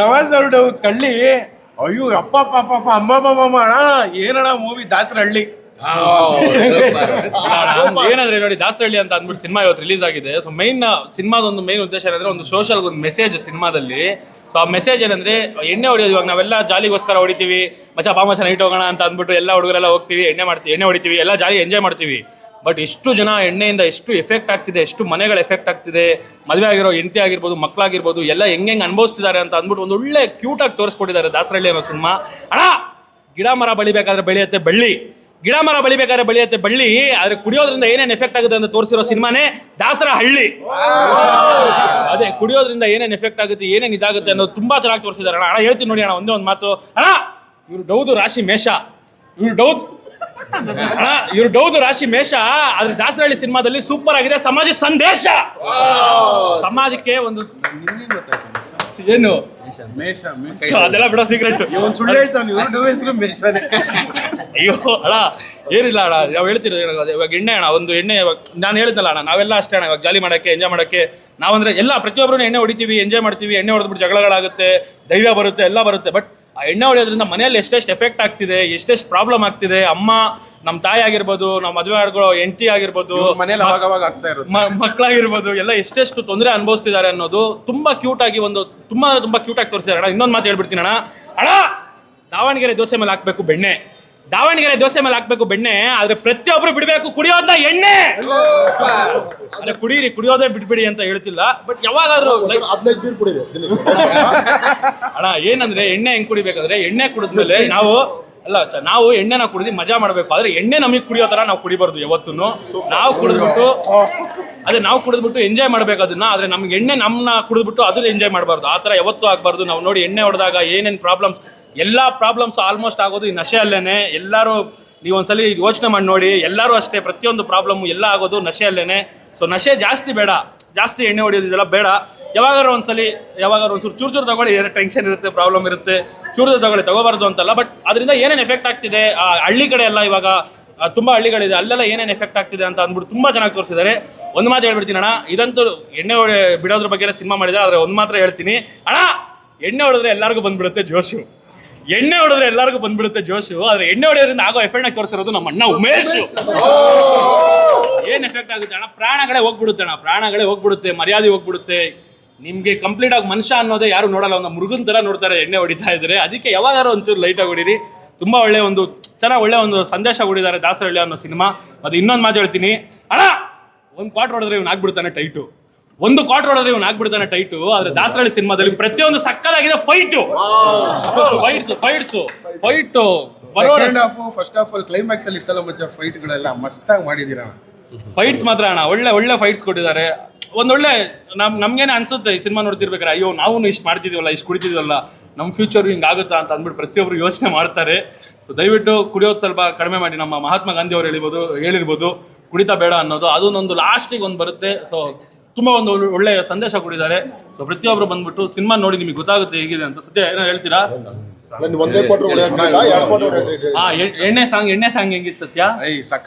ನವಾಜ್ ಕಳ್ಳಿ, ಅಯ್ಯೋ ಅಪ್ಪ ಪಾಪ ಅಮ್ಮ ಅಮ್ಮ ಏನಣ್ಣ ಮೂವಿ ದಾಸರಹಳ್ಳಿ. ಏನಂದ್ರೆ ನೋಡಿ ದಾಸರಳ್ಳಿ ಅಂತ ಅಂದ್ಬಿಟ್ಟು ಸಿನಿಮಾ ಇವತ್ತು ರಿಲೀಸ್ ಆಗಿದೆ. ಸೊ ಮೈನ್ ಸಿನಿಮಾದ ಒಂದು ಮೈನ್ ಉದ್ದೇಶ ಏನಂದ್ರೆ ಒಂದು ಸೋಷಿಯಲ್ ಒಂದು ಮೆಸೇಜ್ ಸಿನಿಮಾದಲ್ಲಿ. ಸೊ ಆ ಮೆಸೇಜ್ ಏನಂದ್ರೆ, ಎಣ್ಣೆ ಹೊಡಿಯೋದು, ಇವಾಗ ನಾವೆಲ್ಲ ಜಾಲಿಗೋಸ್ಕರ ಹೊಡಿತೀವಿ. ಮಚ್ಚ ಪಾಮಚ ನೈಟ್ ಹೋಗೋಣ ಅಂತ ಅಂದ್ಬಿಟ್ಟು ಎಲ್ಲ ಹುಡುಗರೆಲ್ಲ ಹೋಗ್ತೀವಿ, ಎಣ್ಣೆ ಮಾಡ್ತೀವಿ, ಎಣ್ಣೆ ಹೊಡಿತೀವಿ, ಎಲ್ಲ ಜಾಲಿ ಎಂಜಾಯ್ ಮಾಡ್ತೀವಿ. ಬಟ್ ಎಷ್ಟು ಜನ ಎಣ್ಣೆಯಿಂದ ಎಷ್ಟು ಎಫೆಕ್ಟ್ ಆಗ್ತಿದೆ, ಎಷ್ಟು ಮನೆಗಳ ಎಫೆಕ್ಟ್ ಆಗ್ತಿದೆ, ಮದುವೆ ಆಗಿರೋ ಹೆಂಡತಿ ಆಗಿರ್ಬೋದು ಮಕ್ಕಳಾಗಿರ್ಬೋದು ಎಲ್ಲ ಹೆಂಗೆ ಹೆಂಗೆ ಅನುಭವಿಸ್ತಿದ್ದಾರೆ ಅಂತ ಅಂದ್ಬಿಟ್ಟು ಒಂದು ಒಳ್ಳೆ ಕ್ಯೂಟಾಗಿ ತೋರಿಸ್ಕೊಟ್ಟಿದ್ದಾರೆ ದಾಸರಳ್ಳಿ ಅನ್ನೋ ಸಿನಿಮಾ. ಅಣ್ಣ, ಗಿಡ ಮರ ಬೆಳಿಬೇಕಾದ್ರೆ ಬೆಳೆಯುತ್ತೆ ಬಳ್ಳಿ. ಗಿಡ ಮರ ಬೆಳಿಬೇಕಾದ್ರೆ ಬೆಳೆಯುತ್ತೆ ಬಳ್ಳಿ, ಆದರೆ ಕುಡಿಯೋದ್ರಿಂದ ಏನೇನು ಎಫೆಕ್ಟ್ ಆಗುತ್ತೆ ಅಂತ ತೋರಿಸಿರೋ ಸಿನಿಮಾನೇ ದಾಸರ ಹಳ್ಳಿ ಅದೇ, ಕುಡಿಯೋದ್ರಿಂದ ಏನೇನು ಎಫೆಕ್ಟ್ ಆಗುತ್ತೆ, ಏನೇನು ಇದಾಗುತ್ತೆ ಅನ್ನೋದು ತುಂಬಾ ಚೆನ್ನಾಗಿ ತೋರಿಸಿದ್ದಾರೆ ಅಣ್ಣ, ಹೇಳ್ತೀನಿ ನೋಡಿ ಅಣ್ಣ, ಒಂದೇ ಒಂದು ಮಾತು. ಅಣ್ಣ, ಇವ್ರು ಡೌದು ರಾಶಿ ಮೇಷ. ಇವ್ರು ಡೌದ್ ಇವ್ರು ಡೌದು ರಾಶಿ ಮೇಷ. ಆದ್ರೆ ದಾಸರಹಳ್ಳಿ ಸಿನಿಮಾದಲ್ಲಿ ಸೂಪರ್ ಆಗಿದೆ. ಸಮಾಜ ಸಂದೇಶ. ಸಮಾಜಕ್ಕೆ ಒಂದು ಏನು? ಅದೆಲ್ಲ ಬಿಡ ಸೀಕ್ರೆಟ್ ಅಯ್ಯೋ ಅಣ್ಣ ಏನಿಲ್ಲ ಅಣ್ಣ ನಾವು ಗೊತ್ತಾ? ಇವಾಗ ಎಣ್ಣೆ ಅಣ್ಣ ಒಂದು ಎಣ್ಣೆ ಇವಾಗ ನಾನು ಹೇಳಿದ್ನಲ್ಲ ಅಣ್ಣ ನಾವೆಲ್ಲ ಅಷ್ಟೇ ಅಣ್ಣ. ಇವಾಗ ಜಾಲಿ ಮಾಡಕ್ಕೆ ಎಂಜಾಯ್ ಮಾಡಕ್ಕೆ ನಾವಂದ್ರೆ ಎಲ್ಲ ಪ್ರತಿಯೊಬ್ಬರು ಎಣ್ಣೆ ಹೊಡಿತೀವಿ ಎಂಜಾಯ್ ಮಾಡ್ತೀವಿ ಎಣ್ಣೆ ಹೊಡೆದ್ಬಿಟ್ಟು ಜಗಳಗಳಾಗುತ್ತೆ ಧೈರ್ಯ ಬರುತ್ತೆ ಎಲ್ಲ ಬರುತ್ತೆ. ಬಟ್ ಆ ಎಣ್ಣೆ ಹೊಡೆಯೋದ್ರಿಂದ ಮನೆಯಲ್ಲಿ ಎಷ್ಟೆಷ್ಟು ಎಫೆಕ್ಟ್ ಆಗ್ತಿದೆ ಎಷ್ಟೆಷ್ಟು ಪ್ರಾಬ್ಲಮ್ ಆಗ್ತಿದೆ ಅಮ್ಮ ನಮ್ಮ ತಾಯಿ ಆಗಿರ್ಬೋದು ನಮ್ಮ ಮದುವೆ ಆಡ್ಕೊಳ್ಳೋ ಹೆಂಡತಿ ಆಗಿರ್ಬೋದು ಮನೇಲಿ ಅವಾಗವಾಗ ಅವಾಗ ಆಗ್ತಾ ಇರೋದು ಮಕ್ಕಳಾಗಿರ್ಬೋದು ಎಲ್ಲ ಎಷ್ಟೆಷ್ಟು ತೊಂದರೆ ಅನುಭವಿಸ್ತಿದ್ದಾರೆ ಅನ್ನೋದು ತುಂಬಾ ಕ್ಯೂಟ್ ಆಗಿ ಒಂದು ತುಂಬಾ ತುಂಬಾ ಕ್ಯೂಟ್ ಆಗಿ ತೋರಿಸಿದ್ದಾರೆ. ಅಣ್ಣ ಇನ್ನೊಂದು ಮಾತು ಹೇಳ್ಬಿಡ್ತೀನಿ ಅಣ್ಣ. ಅಣ್ಣ ದಾವಣಗೆರೆ ದೋಸೆ ಮೇಲೆ ಹಾಕ್ಬೇಕು ಬೆಣ್ಣೆ. ದಾವಣಗೆರೆ ದೋಸೆ ಮೇಲೆ ಹಾಕ್ಬೇಕು ಬೆಣ್ಣೆ ಆದ್ರೆ ಪ್ರತಿಯೊಬ್ರು ಬಿಡಬೇಕು ಕುಡಿಯೋದ ಎಣ್ಣೆ. ಅಲ್ಲ ಕುಡೀರಿ ಕುಡಿಯೋದೇ ಬಿಟ್ಬಿಡಿ ಅಂತ ಹೇಳ್ತಿಲ್ಲ ಬಟ್ ಯಾವಾಗಾದ್ರೂ like, ಹದಿನೈದು ಬೀರ್ ಕುಡಿದೆ ದಿನಕ್ಕೆ. ಅಣ್ಣ ಏನಂದ್ರೆ ಎಣ್ಣೆ ಹೆಂಗ್ ಕುಡಿಬೇಕಂದ್ರೆ ಎಣ್ಣೆ ಕುಡಿದ್ಮೇಲೆ ನಾವು ಅಲ್ಲ ಚ- ನಾವು ಎಣ್ಣೆನ ಕುಡಿದು ಮಜಾ ಮಾಡ್ಬೇಕು. ಆದ್ರೆ ಎಣ್ಣೆ ನಮಗೆ ಕುಡಿಯೋ ತರ ನಾವು ಕುಡಿಬಾರ್ದು ಯಾವತ್ತೂ ನಾವು ಕುಡಿದ್ಬಿಟ್ಟು ಅದೇ ನಾವು ಕುಡಿದ್ಬಿಟ್ಟು ಎಂಜಾಯ್ ಮಾಡ್ಬೇಕು ಅದನ್ನ ಆದ್ರೆ ನಮ್ಗೆ ಎಣ್ಣೆ ನಮ್ಮನ್ನ ಕುಡಿದ್ಬಿಟ್ಟು ಅದನ್ನ ಎಂಜಾಯ್ ಮಾಡಬಾರ್ದು. ಆ ತರ ಯಾವತ್ತೂ ಆಗ್ಬಾರ್ದು. ನಾವು ನೋಡಿ ಎಣ್ಣೆ ಹೊಡೆದಾಗ ಏನೇನ್ ಪ್ರಾಬ್ಲಮ್ಸ್ ಎಲ್ಲಾ ಪ್ರಾಬ್ಲಮ್ಸ್ ಆಲ್ಮೋಸ್ಟ್ ಆಗೋದು ಈ ನಶೆ ಅಲ್ಲೇನೆ. ಎಲ್ಲರೂ ನೀವು ಒಂದ್ಸಲಿ ಯೋಚನೆ ಮಾಡಿ ನೋಡಿ. ಎಲ್ಲರೂ ಅಷ್ಟೇ, ಪ್ರತಿಯೊಂದು ಪ್ರಾಬ್ಲಮ್ ಎಲ್ಲ ಆಗೋದು ನಶೆ ಅಲ್ಲೇನೆ. ಸೊ ನಶೆ ಜಾಸ್ತಿ ಬೇಡ. ಜಾಸ್ತಿ ಎಣ್ಣೆ ಹೊಡೆಯೋದು ಇದೆಲ್ಲ ಬೇಡ. ಯಾವಾಗಾರು ಒಂದ್ಸಲಿ ಯಾವಾಗಾರು ಒಂಚೂರು ಚೂರು ಚೂರು ತಗೊಳ್ಳಿ. ಟೆನ್ಷನ್ ಇರುತ್ತೆ ಪ್ರಾಬ್ಲಮ್ ಇರುತ್ತೆ. ಚೂರು ತಗೊಳ್ಳಿ, ತಗೋಬಾರ್ದು ಅಂತಲ್ಲ. ಬಟ್ ಅದರಿಂದ ಏನೇನು ಎಫೆಕ್ಟ್ ಆಗ್ತಿದೆ? ಆ ಹಳ್ಳಿ ಕಡೆ ಎಲ್ಲ ಇವಾಗ ತುಂಬ ಹಳ್ಳಿಗಳಿದೆ. ಅಲ್ಲೆಲ್ಲ ಏನೇನು ಎಫೆಕ್ಟ್ ಆಗ್ತಿದೆ ಅಂತ ಅಂದ್ಬಿಟ್ಟು ತುಂಬ ಚೆನ್ನಾಗಿ ತೋರಿಸಿದ್ದಾರೆ. ಒಂದು ಮಾತು ಹೇಳ್ಬಿಡ್ತೀನಿ ಅಣ್ಣ. ಇದಂತೂ ಎಣ್ಣೆ ಬಿಡೋದ್ರ ಬಗ್ಗೆ ಸಿನಿಮಾ ಮಾಡಿದೆ ಆದರೆ ಒಂದು ಮಾತ್ರ ಹೇಳ್ತೀನಿ. ಅಣ್ಣ, ಎಣ್ಣೆ ಹೊಡೆದ್ರೆ ಎಲ್ಲರಿಗೂ ಬಂದ್ಬಿಡುತ್ತೆ ಜೋಶು. ಎಣ್ಣೆ ಹೊಡೆದ್ರೆ ಎಲ್ಲರಿಗೂ ಬಂದ್ಬಿಡುತ್ತೆ ಜೋಶು, ಆದ್ರೆ ಎಣ್ಣೆ ಹೊಡೆಯೋದ್ರಿಂದ ಆಗೋ ಎಫೆಕ್ಟ್ ತೋರಿಸಿರೋದು ನಮ್ಮ ಅಣ್ಣ ಉಮೇಶ್. ಏನ್ ಎಫೆಕ್ಟ್ ಆಗುತ್ತೆ ಅಣ್ಣ? ಪ್ರಾಣಗಳೇ ಹೋಗ್ಬಿಡುತ್ತೆ ಅಣ್ಣ ಪ್ರಾಣಗಳೇ ಹೋಗ್ಬಿಡುತ್ತೆ, ಮರ್ಯಾದೆ ಹೋಗ್ಬಿಡುತ್ತೆ. ನಿಮ್ಗೆ ಕಂಪ್ಲೀಟ್ ಆಗಿ ಮನುಷ್ಯ ಅನ್ನೋದೇ ಯಾರು ನೋಡಲ್ಲ, ಒಂದು ಮೃಗನ್ ತರ ನೋಡ್ತಾರೆ ಎಣ್ಣೆ ಹೊಡಿತಾ ಇದ್ರೆ. ಅದಕ್ಕೆ ಯಾವಾಗಾರು ಒಂಚೂರು ಲೈಟ್ ಆಗಿ ಹೊಡೀರಿ. ತುಂಬಾ ಒಳ್ಳೆ ಒಂದು, ಚೆನ್ನಾಗಿ ಒಳ್ಳೆ ಒಂದು ಸಂದೇಶ ಕೊಡಿದ್ದಾರೆ ದಾಸರಳ್ಳಿ ಅನ್ನೋ ಸಿನಿಮಾ. ಅದು ಇನ್ನೊಂದು ಮಾತು ಹೇಳ್ತೀನಿ. ಅಣ್ಣ, ಒಂದು ಕ್ವಾಟ್ ಹೊಡೆದ್ರೆ ಇವ್ನು ಆಗ್ಬಿಡ್ತಾನೆ ಟೈಟು ಒಂದು ಕ್ವಾರ್ಟರ್ ಒಳಗೆ ಇವನ್ ಆಗ್ಬಿಡ್ತಾನೆ ಟೈಟು ಆದ್ರೆ ದಾಸರಳ್ಳಿ ಸಿನಿಮಾದಲ್ಲಿ ಪ್ರತಿಯೊಂದು ಸಕ್ಕದಾಗಿದೆ fight fights fights fight second half first half ಅಲ್ಲಿ ಕ್ಲೈಮ್ಯಾಕ್ಸ್ ಅಲ್ಲಿ ಇತ್ತಲ್ಲ ಮಚ್ಚ ಫೈಟ್ ಗಳೆಲ್ಲ ಮಸ್ತಾಗಿ ಮಾಡಿದೀರ? ಫೈಟ್ಸ್ ಮಾತ್ರ ಅಣ್ಣ ಒಳ್ಳೆ ಒಳ್ಳೆ ಫೈಟ್ಸ್ ಕೊಟ್ಟಿದ್ದಾರೆ. ಒಂದೊಳ್ಳೆ ನಮ್ ನಮ್ಗೇನೆ ಅನ್ಸುತ್ತೆ ಈ ಸಿನಿಮಾ ನೋಡ್ತಿರ್ಬೇಕಾರೆ ಅಯ್ಯೋ ನಾವು ಇಷ್ಟು ಮಾಡ್ತಿದೀವಲ್ಲ ಇಷ್ಟು ಕುಡಿತಿದ್ವಲ್ಲ ನಮ್ಮ ಫ್ಯೂಚರ್ ಹಿಂಗ್ ಆಗುತ್ತಾ? ಅಂತ ಅಂದ್ಬಿಟ್ಟು ಪ್ರತಿಯೊಬ್ರು ಯೋಚನೆ ಮಾಡ್ತಾರೆ. So ದಯವಿಟ್ಟು ಕುಡಿಯೋದು ಸ್ವಲ್ಪ ಕಡಿಮೆ ಮಾಡಿ ನಮ್ಮ ಮಹಾತ್ಮ ಗಾಂಧಿ ಅವ್ರು ಹೇಳಿರ್ಬೋದು ಹೇಳಿರ್ಬೋದು ಕುಡಿತಾ ಬೇಡ ಅನ್ನೋದು ಅದನ್ನೊಂದು ಲಾಸ್ಟಿಗೆ ಒಂದು ಬರುತ್ತೆ. ಸೊ ತುಂಬಾ ಒಂದು ಒಳ್ಳೆ ಸಂದೇಶ ಕೊಟ್ಟಿದ್ದಾರೆ. ಸೊ ಪ್ರತಿಯೊಬ್ರು ಬಂದ್ಬಿಟ್ಟು ಸಿನಿಮಾ ನೋಡಿ ನಿಮಗೆ ಗೊತ್ತಾಗುತ್ತೆ ಹೇಗಿದೆ ಅಂತ ಸತ್ಯ ಏನೋ ಹೇಳ್ತೀರಾ? ಒಂದೇ ಎರಡು ಹಾ ಎಣ್ಣೆ ಸಾಂಗ್ ಎಣ್ಣೆ ಸಾಂಗ್ ಹೆಂಗಿತ್ತು ಸತ್ಯ? ಐ ಸಕ್ಕ